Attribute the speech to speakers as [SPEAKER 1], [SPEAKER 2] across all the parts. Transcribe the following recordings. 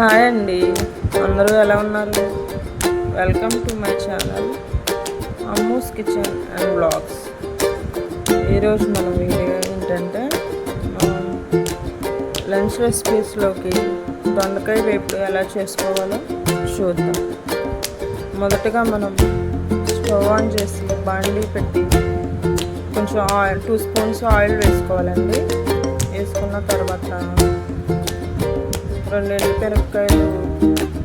[SPEAKER 1] hi అండి అందరూ ఎలా ఉన్నారు welcome to my channel Ammu's kitchen and blogs ఈరోజు మన వీడియో ఏంటంటే లంచ్ రెసిపీస్లోకి దొండకాయ వేపుడు ఎలా చేసుకోవాలో చూద్దాం మొదటగా మనం స్టవ్ ఆన్ చేసి బాండీ పెట్టి కొంచెం ఆయిల్ టూ స్పూన్స్ ఆయిల్ వేసుకోవాలండి వేసుకున్న తర్వాత రెండు ఎండుమిరపకాయలు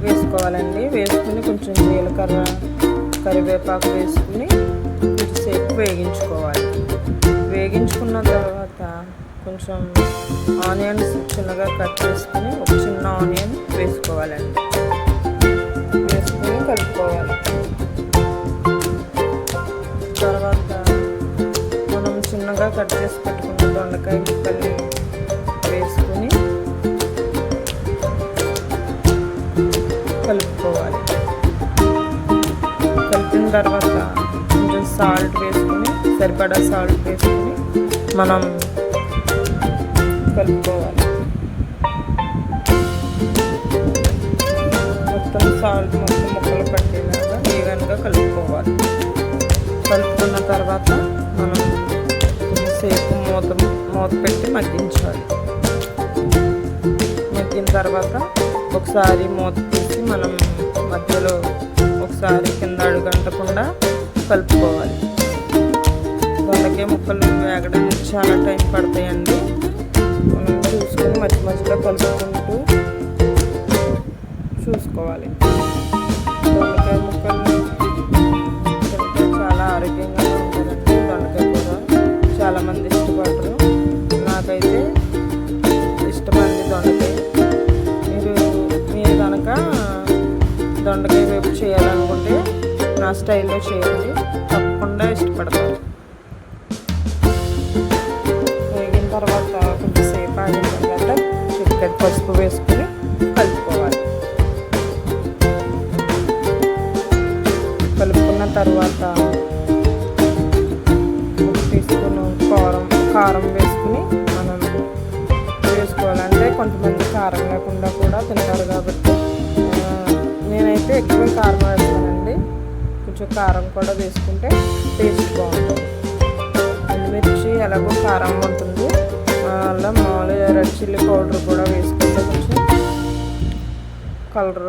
[SPEAKER 1] వేసుకోవాలండి వేసుకుని కొంచెం జీలకర్ర కరివేపాకు వేసుకుని కొంచెంసేపు వేగించుకోవాలి వేగించుకున్న తర్వాత కొంచెం ఆనియన్స్ చిన్నగా కట్ చేసుకుని ఒక చిన్న ఆనియన్ వేసుకోవాలండి వేసుకుని కలుపుకోవాలి తర్వాత మనం చిన్నగా కట్ చేసి పెట్టుకున్న దొండకాయ ముక్కల్ని కలుపుకోవాలి కలిపిన తర్వాత కొంచెం సాల్ట్ వేసుకుని సరిపడా సాల్ట్ వేసుకుని మనం కలుపుకోవాలి మొత్తం సాల్ట్ మొత్తం మొక్కలు పట్టేలాగా ఈవెన్గా కలుపుకోవాలి కలుపుకున్న తర్వాత మనం సేపు మూత మూత పెట్టి మగ్గించాలి మగ్గిన తర్వాత ఒకసారి మూత మనం మధ్యలో ఒకసారి కింద అడుగంటకుండా కలుపుకోవాలి అలాగే ముక్కలు వేగడానికి చాలా టైం పడతాయండి మనం చూసుకొని మధ్య మధ్యలో కలుపుకుంటూ చూసుకోవాలి దొండకాయ వేపు చేయాలనుకుంటే నా స్టైల్లో చేయండి తప్పకుండా ఇష్టపడతాను వేగిన తర్వాత కొంచెంసేపు ఆగిన తర్వాత చక్కెర పసుపు వేసుకుని కలుపుకోవాలి కలుపుకున్న తర్వాత తీసుకున్న కారం కారం వేసుకుని మనం వేసుకోవాలంటే కొంతమంది కారం లేకుండా ఎక్కువ కారం వేస్తానండి కొంచెం కారం కూడా వేసుకుంటే టేస్ట్ బాగుంటుంది ఎండుమిర్చి ఎలాగో కారం ఉంటుంది అలా మామూలుగా రెడ్ చిల్లీ పౌడర్ కూడా వేసుకుంటే కొంచెం కలర్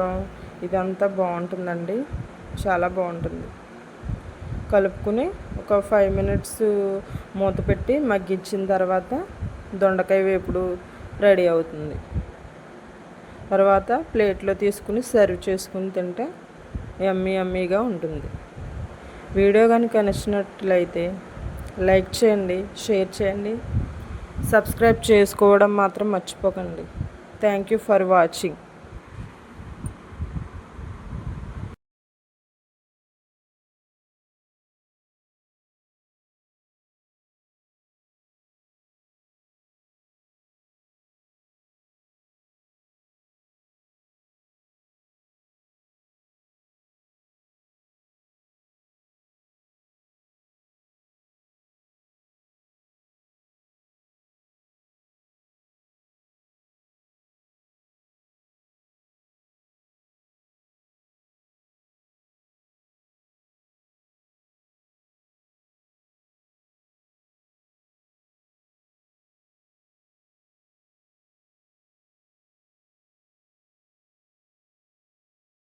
[SPEAKER 1] ఇదంతా బాగుంటుందండి చాలా బాగుంటుంది కలుపుకుని ఒక ఫైవ్ మినిట్స్ మూత పెట్టి మగ్గించిన తర్వాత దొండకాయ వేపుడు రెడీ అవుతుంది తర్వాత ప్లేట్లో తీసుకుని సర్వ్ చేసుకుని తింటే ఎమ్మీ ఎమ్మీగా ఉంటుంది వీడియో కనుక నచ్చినట్లయితే లైక్ చేయండి షేర్ చేయండి సబ్స్క్రైబ్ చేసుకోవడం మాత్రం మర్చిపోకండి థ్యాంక్ యూ ఫర్ వాచింగ్